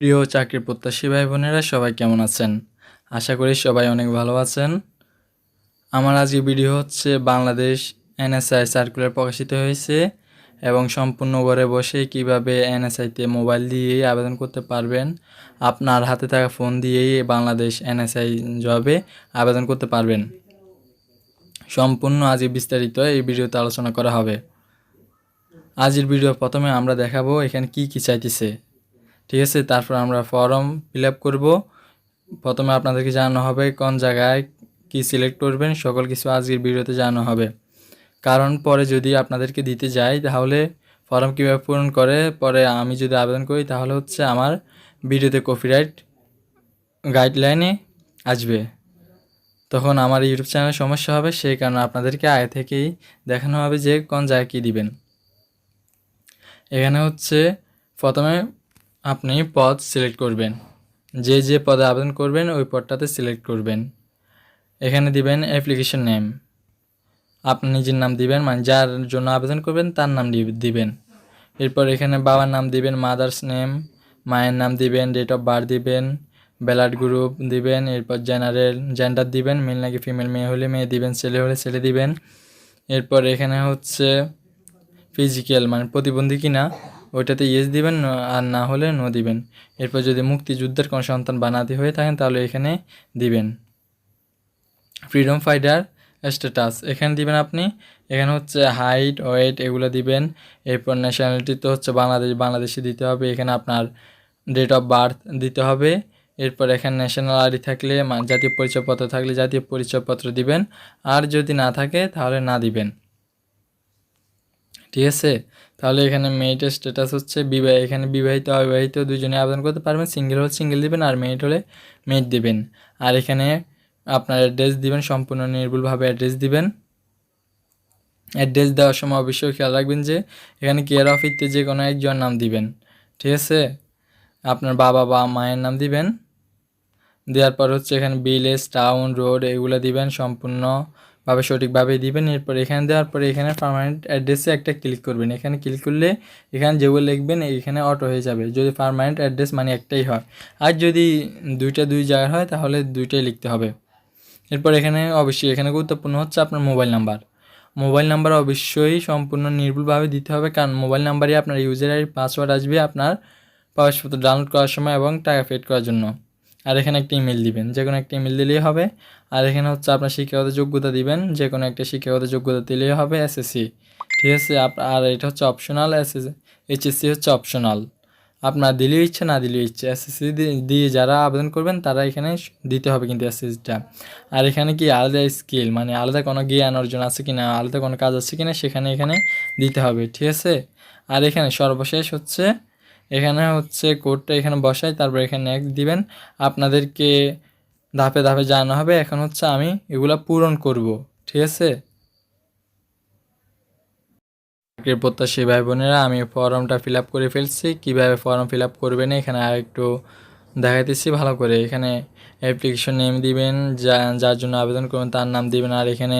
প্রিয় চাকরি প্রত্যাশী ভাই বোনেরা, সবাই কেমন আছেন? আশা করি সবাই অনেক ভালো আছেন। আমার আজকে ভিডিও হচ্ছে বাংলাদেশ এনএসআই সার্কুলার প্রকাশিত হয়েছে এবং সম্পূর্ণ ঘরে বসে কীভাবে এনএসআইতে মোবাইল দিয়েই আবেদন করতে পারবেন, আপনার হাতে থাকা ফোন দিয়েই বাংলাদেশ এনএসআই জবে আবেদন করতে পারবেন। সম্পূর্ণ আজকে বিস্তারিত এই ভিডিওতে আলোচনা করা হবে। আজকের ভিডিও প্রথমে আমরা দেখাবো এখানে কি কি চাইতেছে। ঠিক আছে, তারপর আমরা ফর্ম ফিল আপ করব। প্রথমে আপনাদেরকে জানানো হবে কোন জায়গায় কি সিলেক্ট করবেন, সকল কিছু আজকের ভিডিওতে জানানো হবে। কারণ পরে যদি আপনাদেরকে দিতে যাই, তাহলে ফর্ম কীভাবে পূরণ করে, পরে আমি যদি আবেদন করি, তাহলে হচ্ছে আমার ভিডিওতে কপিরাইট গাইডলাইনে আসবে। তখন আমার ইউটিউব চ্যানেলে সমস্যা হবে, সেই কারণে আপনাদেরকে আগে থেকেই দেখানো হবে যে কোন জায়গায় কী দিবেন। এখানে হচ্ছে প্রথমে আপনি পদ সিলেক্ট করবেন। যে যে পদে আবেদন করবেন, ওই পদটাতে সিলেক্ট করবেন। এখানে দিবেন অ্যাপ্লিকেশন নেম। আপনি নিজের নাম দিবেন মানে যার জন্য আবেদন করবেন, তার নাম দিবেন। এরপর এখানে বাবার নাম দিবেন, মাদার্স নেম। মায়ের নাম দিবেন ডেট অফ বার্থ দিবেন ব্লাড গ্রুপ দিবেন, এরপর জেনারেল জেন্ডার দিবেন মেল নাকি ফিমেল মেয়ে হলে মেয়ে দিবেন, ছেলে হলে ছেলে দিবেন। এরপর এখানে হচ্ছে ফিজিক্যাল মানে প্রতিবন্ধী কিনা ওইটাতে ইয়েস দিবেন আর না হলে নো দিবেন। এরপর যদি মুক্তিযুদ্ধের কোনো সন্তান বানাতে হয়ে থাকেন, তাহলে এখানে দিবেন। ফ্রিডম ফাইটার স্ট্যাটাস এখানে দিবেন আপনি। এখানে হচ্ছে হাইট ওয়েট এগুলো দিবেন। এরপর ন্যাশনালিটি তো হচ্ছে বাংলাদেশ, বাংলাদেশি দিতে হবে। এখানে আপনার ডেট অফ বার্থ দিতে হবে। এরপর এখানে ন্যাশনাল আইডি থাকলে জাতীয় পরিচয়পত্র থাকলে জাতীয় পরিচয়পত্র দিবেন। আর যদি না থাকে, তাহলে না দিবেন। ঠিক আছে? তাহলে এখানে মেরিটের স্ট্যাটাস হচ্ছে বিবাহ, এখানে বিবাহিত, অবিবাহিত দুজনে আবেদন করতে পারবেন। সিঙ্গেল হলে সিঙ্গেল দিবেন আর মেরিট হলে মেরিট দিবেন। আর এখানে আপনার অ্যাড্রেস দিবেন, সম্পূর্ণ নির্ভুলভাবে অ্যাড্রেস দিবেন। অ্যাড্রেস দেওয়ার সময় অবশ্যই খেয়াল রাখবেন যে এখানে কেয়ার অফিসতে যে কোনো একজন নাম দিবেন। ঠিক আছে? আপনার বাবা বা মায়ের নাম দিবেন। দেওয়ার পর হচ্ছে এখানে ভিলেজ টাউন রোড এগুলো দিবেন সম্পূর্ণভাবে সঠিকভাবে দিবেন, এরপর এখানে দেওয়ার পরে এখানে পার্মানেন্ট অ্যাড্রেসে একটা ক্লিক করবেন। এখানে ক্লিক করলে এখানে যেগুলো লিখবেন, এখানে অটো হয়ে যাবে। যদি পার্মানেন্ট অ্যাড্রেস মানে একটাই হয়। আর যদি দুইটা দুই জায়গার হয়, তাহলে দুইটাই লিখতে হবে। এরপর এখানে অবশ্যই এখানে গুরুত্বপূর্ণ হচ্ছে আপনার মোবাইল নাম্বার মোবাইল নাম্বার অবশ্যই সম্পূর্ণ নির্ভুলভাবে দিতে হবে, কারণ মোবাইল নাম্বারই আপনার ইউজার আইডি পাসওয়ার্ড আসবে আপনার কাগজপত্র ডাউনলোড করার সময় এবং টাকা পেড করার জন্য। আর এখানে একটা ইমেল দিবেন, যে কোনো একটা ইমেল দিলেই হবে। আর এখানে হচ্ছে আপনার শিক্ষাগত যোগ্যতা দিবেন, যে কোনো একটা শিক্ষাগত যোগ্যতা দিলেই হবে এসএসসি ঠিক আছে? আর এটা হচ্ছে অপশনাল এসএস এইচএসসি হচ্ছে অপশনাল আপনার দিলেও ইচ্ছে, না দিলেও ইচ্ছে এসএসসি দিয়ে যারা আবেদন করবেন, তারা এখানে দিতে হবে কিন্তু এসএসসিটা আর এখানে কি আলাদা স্কিল মানে আলাদা কোনো জ্ঞান অর্জন আছে কি না আলাদা কোনো কাজ আছে কি না সেখানে এখানে দিতে হবে, ঠিক আছে? আর এখানে সর্বশেষ হচ্ছে এখানে হচ্ছে কোডটা এখানে বসাই, তারপর এখানে এক দিবেন। আপনাদেরকে ধাপে ধাপে জানানো হবে। এখন হচ্ছে আমি এগুলা পূরণ করব, ঠিক আছে? চাকরির প্রত্যাশী ভাই বোনেরা, আমি ফর্মটা ফিল করে ফেলছি। কীভাবে ফর্ম ফিল আপ করবেন এখানে আর একটু দেখাইতেছি। ভালো করে এখানে অ্যাপ্লিকেশন নেম দিবেন, যা, যার জন্য আবেদন করবেন তার নাম দিবেন। আর এখানে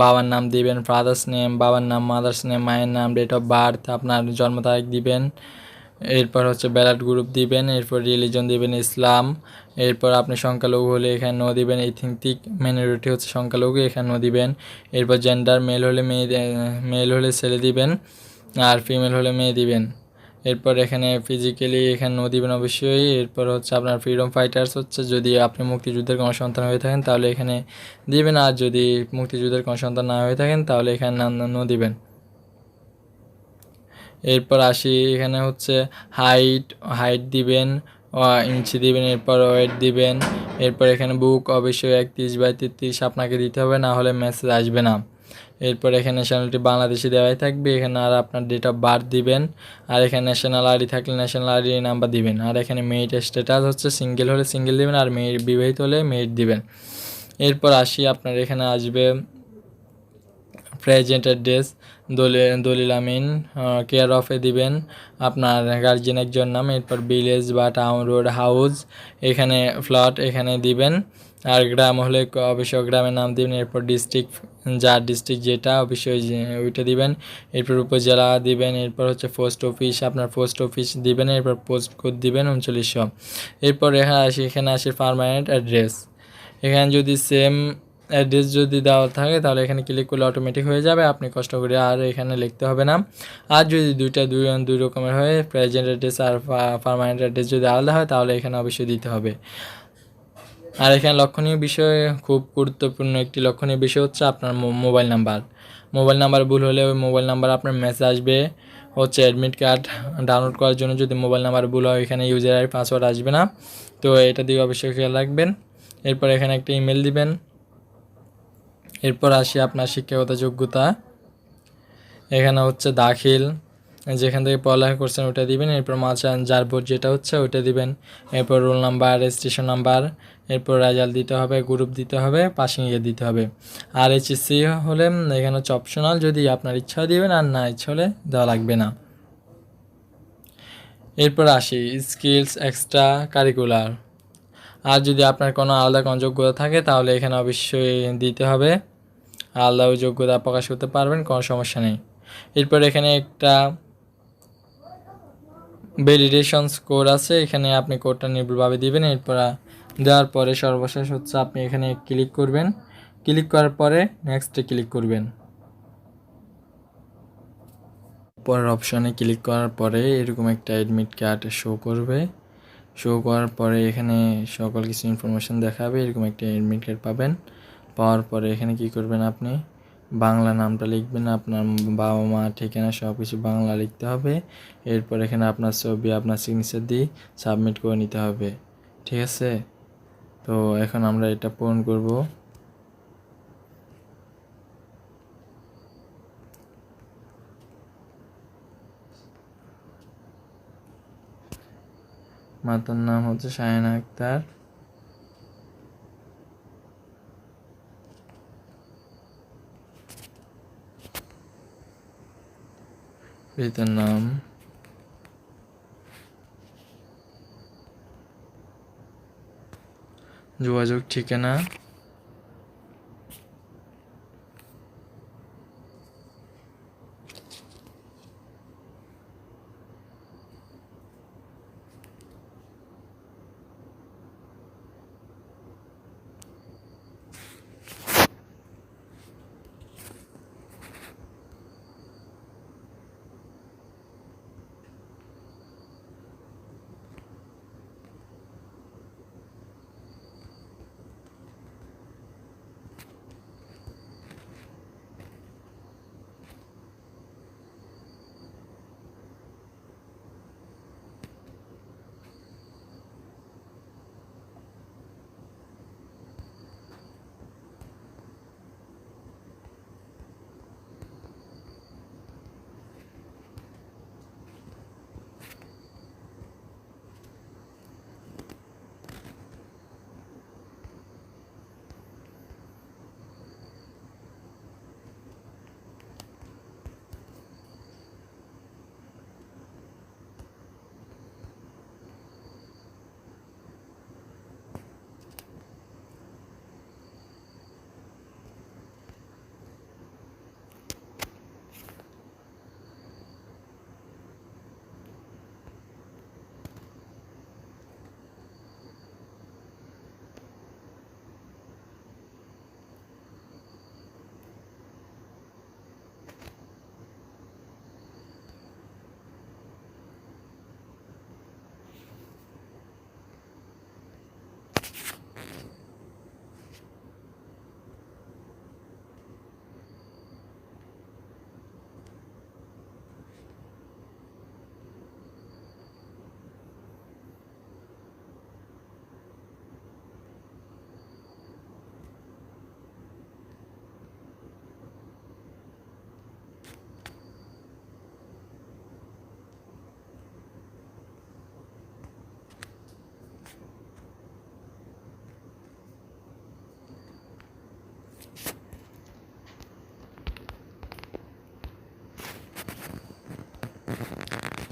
বাবার নাম দিবেন ফাদার্স নেম বাবার নাম মাদার্স নেম মায়ের নাম ডেট অফ বার্থ আপনার জন্ম তারিখ দিবেন। এরপর হচ্ছে ব্যালট গ্রুপ দিবেন, এরপর রিলিজন দিবেন, ইসলাম, এরপর আপনি সংখ্যালঘু হলে এখানে নো দিবেন ইথিন্টিক মিনোরিটি হচ্ছে সংখ্যালঘু, এখানে নো দিবেন। এরপর জেন্ডার মেল হলে মেয়ে মেল হলে ছেলে দিবেন আর ফিমেল হলে মেয়ে দিবেন। এরপর এখানে ফিজিক্যালি এখানে নো দিবেন অবশ্যই। এরপর হচ্ছে আপনার ফ্রিডম ফাইটার্স হচ্ছে, যদি আপনি মুক্তিযুদ্ধের কোনো সন্তান হয়ে থাকেন তাহলে এখানে দিবেন, আর যদি মুক্তিযুদ্ধের কোনো সন্তান না হয়ে থাকেন তাহলে এখানে নো দিবেন। এরপর আসি এখানে হচ্ছে হাইট হাইট দিবেন ইঞ্চি দিবেন, এরপর ওয়েট দিবেন, এরপর এখানে বুক অবশ্যই একত্রিশ বাই তেত্রিশ আপনাকে দিতে হবে, না হলে মেসেজ আসবে না। এরপর এখানে ন্যাশনালিটি বাংলাদেশি দেওয়াই থাকবে, এখানে আর আপনার ডেট অফ বার্থ দিবেন, আর এখানে ন্যাশনাল আইডি থাকলে ন্যাশনাল আইডি নাম্বার দিবেন, আর এখানে মেরিট স্ট্যাটাস হচ্ছে সিঙ্গেল হলে সিঙ্গেল দিবেন, আর মেয়ে বিবাহিত হলে মেরিট দিবেন। এরপর আসি, আপনার এখানে আসবে প্রেজেন্ট অ্যাড্রেস দলিল আমিন কেয়ার অফে দিবেন। আপনার গার্জিয়ান একজন নাম, এরপর ভিলেজ বা টাউন রোড হাউস এখানে ফ্ল্যাট এখানে দিবেন। আর গ্রাম হলে ক- অবশ্য গ্রামের নাম দিবেন, এরপর ডিস্ট্রিক্ট যার ডিস্ট্রিক্ট যেটা, অবশ্যই ওইটা দিবেন। এরপর উপজেলা দিবেন, এরপর হচ্ছে পোস্ট অফিস আপনার পোস্ট অফিস দিবেন, এরপর পোস্ট কোড দিবেন, উনচল্লিশশো। এরপর এখানে আসি, এখানে আসে পারমানেন্ট অ্যাড্রেস এখানে যদি সেম অ্যাড্রেস যদি দেওয়া থাকে, তাহলে এখানে ক্লিক করলে অটোমেটিক হয়ে যাবে, আপনি কষ্ট করে আর এখানে লিখতে হবে না। আর যদি দুইটা দুই দুই রকমের হয় প্রেজেন্ট অ্যাড্রেস আর পারমানেন্ট অ্যাড্রেস যদি আলাদা হয়, তাহলে এখানে অবশ্যই দিতে হবে। আর এখানে লক্ষণীয় বিষয়, খুব গুরুত্বপূর্ণ একটি লক্ষণীয় বিষয় হচ্ছে আপনার মোবাইল নাম্বার মোবাইল নাম্বার ভুল হলে ওই মোবাইল নাম্বার আপনার মেসেজ আসবে। হচ্ছে অ্যাডমিট কার্ড ডাউনলোড করার জন্য যদি মোবাইল নাম্বার ভুল হয় এখানে ইউজার আই পাসওয়ার্ড আসবে না। তো এটা দিয়ে অবশ্যই খেয়াল রাখবেন। এরপর এখানে একটা ইমেল দিবেন। এরপর আসি আপনার শিক্ষাগত যোগ্যতা। এখানে হচ্ছে দাখিল। যেখান থেকে পড়ালেখা করছেন ওটা দিবেন, এরপর মাচান যার বোর্ড যেটা হচ্ছে ওটা দিবেন। এরপর রোল নাম্বার, রেজিস্ট্রেশন নাম্বার, এরপর রেজাল্ট দিতে হবে, গ্রুপ দিতে হবে, পাসিং ইয়ে দিতে হবে। আর এইচএসসি হলে এখানে হচ্ছে অপশনাল, যদি আপনার ইচ্ছা দিবেন, আর না ইচ্ছা হলে দেওয়া লাগবে না। এরপর আসি, স্কিলস এক্সট্রা কারিকুলার। আর যদি আপনার কোনো আলাদা কোনো যোগ্যতা থাকে, তাহলে এখানে অবশ্যই দিতে হবে। আলাদা ওই যোগ্যতা প্রকাশ করতে পারবেন, কোনো সমস্যা নেই। এরপর এখানে একটা ভ্যালিডেশন স্কোর আছে, এখানে আপনি কোডটা নির্ভুলভাবে দিবেন। এরপর দেওয়ার পরে সর্বশেষ হচ্ছে আপনি এখানে ক্লিক করবেন। ক্লিক করার পরে নেক্সটে ক্লিক করবেন। পরের অপশানে ক্লিক করার পরে এরকম একটা অ্যাডমিট কার্ড শো করবে। শো করার পরে এখানে সকল কিছু ইনফরমেশান দেখাবে, এরকম একটা অ্যাডমিট কার্ড পাবেন। পাওয়ার পরে এখানে কি করবেন আপনি? বাংলা নামটা লিখবেন, আপনার বাবা মা, ঠিকানা সব কিছু বাংলা লিখতে হবে। এরপর এখানে আপনার ছবি, আপনার সিগনেচার দিয়ে সাবমিট করে নিতে হবে। ঠিক আছে? তো এখন আমরা এটা পূরণ করব। মাতার নাম হচ্ছে শায়না আক্তার। পিতার নাম যোগাযোগ ঠিকানা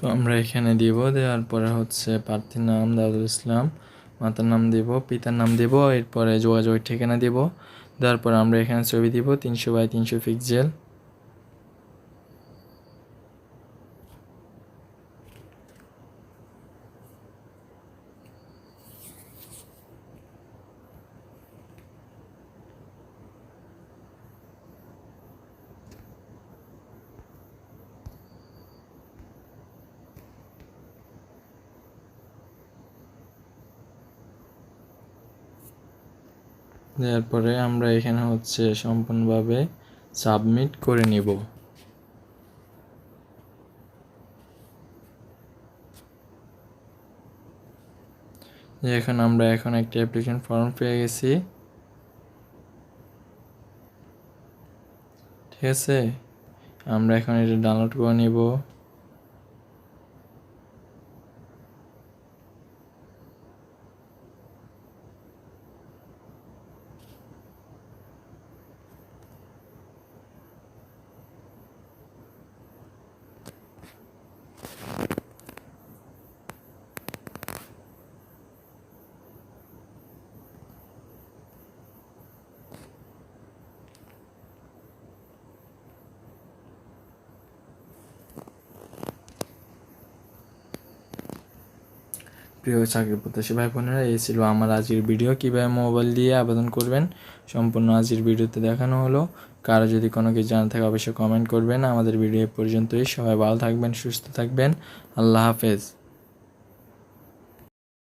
তো আমরা এখানে দিব, দেওয়ার পরে হচ্ছে প্রার্থীর নাম দাউদুল ইসলাম, মাতার নাম দেব, পিতার নাম দেব, এরপরে যোগাযোগ ঠিকানা দেব, দেওয়ার পর আমরা এখানে ছবি দিব, তিনশো বাই তিনশো পিক্সেল দেওয়ার পরে আমরা এখানে হচ্ছে সম্পূর্ণভাবে সাবমিট করে নিব। এখন আমরা এখন একটা অ্যাপ্লিকেশন ফর্ম পেয়ে গেছি। ঠিক আছে? আমরা এখন এটা ডাউনলোড করে নিব। প্রিয় চাকরি প্রত্যাশী ভাই বোনেরা, এই ছিল আমার আজকের ভিডিও। কীভাবে মোবাইল দিয়ে আবেদন করবেন সম্পূর্ণ আজকের ভিডিওতে দেখানো হলো। কারও যদি কোনো কিছু জানা থাকে অবশ্যই কমেন্ট করবেন। আমাদের ভিডিও পর্যন্তই। সবাই ভালো থাকবেন, সুস্থ থাকবেন। আল্লাহ হাফেজ।